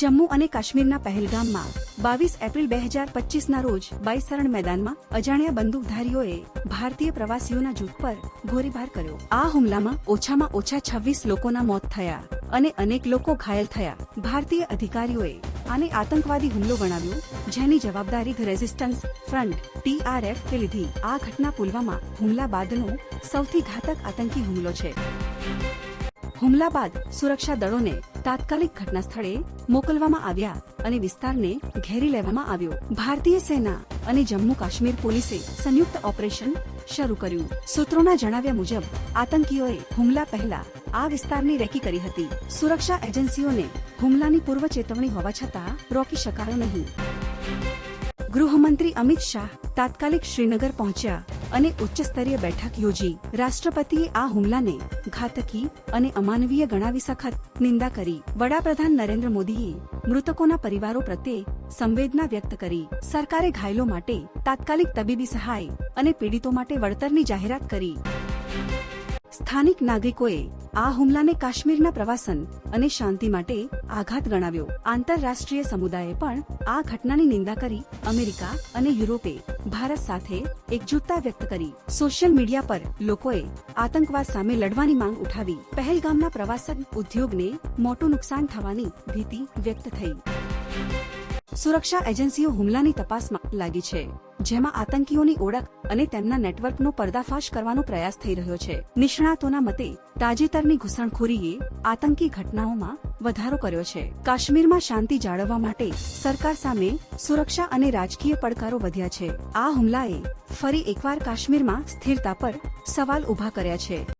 જમ્મુ અને કાશ્મીરના પહેલગામમાં બાવીસ એપ્રિલ બે હજાર પચીસના રોજ બાઈસરણ મેદાનમાં અજાણ્યા બંદૂકધારીઓએ ભારતીય પ્રવાસીઓના જૂથ પર ગોળીબાર કર્યો. આ હુમલામાં ઓછામાં ઓછા છવ્વીસ લોકોના મોત થયા અને અનેક લોકો ઘાયલ થયા. ભારતીય અધિકારીઓએ આને આતંકવાદી હુમલો ગણાવ્યો, જેની જવાબદારી ધ રેઝિસ્ટન્સ ફ્રન્ટ ટીઆરએફ લીધી. આ ઘટના પુલવામા હુમલા બાદનો સૌથી ઘાતક આતંકી હુમલો છે. હુમલા બાદ સુરક્ષા દળોને તાત્કાલિક ઘટના સ્થળે મોકલવામાં આવ્યા અને વિસ્તારને ઘેરી લેવામાં આવ્યો. ભારતીય સેના અને જમ્મુ કાશ્મીર પોલીસે સંયુક્ત ઓપરેશન શરૂ કર્યું. સૂત્રોના જણાવ્યા મુજબ, આતંકીઓએ હુમલા પહેલા આ વિસ્તારની રેકી કરી હતી. સુરક્ષા એજન્સીઓને હુમલાની પૂર્વ ચેતવણી હોવા છતાં રોકી શકાયો નહીં. ગૃહમંત્રી અમિત શાહ તાત્કાલિક શ્રીનગર પહોંચ્યા અને ઉચ્ચસ્તરીય બેઠક યોજી. રાષ્ટ્રપતિએ આ હુમલાને ઘાતકી અને અમાનવીય ગણાવી સખત નિંદા કરી. વડાપ્રધાન નરેન્દ્ર મોદીએ મૃતકોના પરિવારો પ્રત્યે સંવેદના વ્યક્ત કરી. સરકારે ઘાયલો માટે તાત્કાલિક તબીબી સહાય અને પીડિતો માટે વળતરની જાહેરાત કરી. સ્થાનિક નાગરિકોએ આ હુમલાને કાશ્મીરના પ્રવાસન અને શાંતિ માટે આઘાત ગણાવ્યો. આંતરરાષ્ટ્રીય સમુદાયે પણ આ ઘટનાની નિંદા કરી અમેરિકા અને યુરોપે ભારત સાથે એકજૂટતા વ્યક્ત કરી. સોશિયલ મીડિયા પર લોકોએ આતંકવાદ સામે લડવાની માંગ ઉઠાવી. પહેલગામના પ્રવાસન ઉદ્યોગને મોટું નુકસાન થવાની ભીતિ વ્યક્ત થઈ. સુરક્ષા એજન્સીઓ હુમલાની તપાસમાં લાગી છે. જેમાં આતંકીઓની ઓળખ અને તેમના નેટવર્કનો પર્દાફાશ કરવાનો પ્રયાસ થઈ રહ્યો છે. નિષ્ણાતોના મતે, તાજેતરની ઘૂસણખોરીએ આતંકી ઘટનાઓમાં વધારો કર્યો છે. કાશ્મીરમાં શાંતિ જાળવવા માટે સરકાર સામે સુરક્ષા અને રાજકીય પડકારો વધ્યા છે. આ હુમલાએ ફરી એકવાર કાશ્મીરમાં સ્થિરતા પર સવાલ ઊભા કર્યા છે.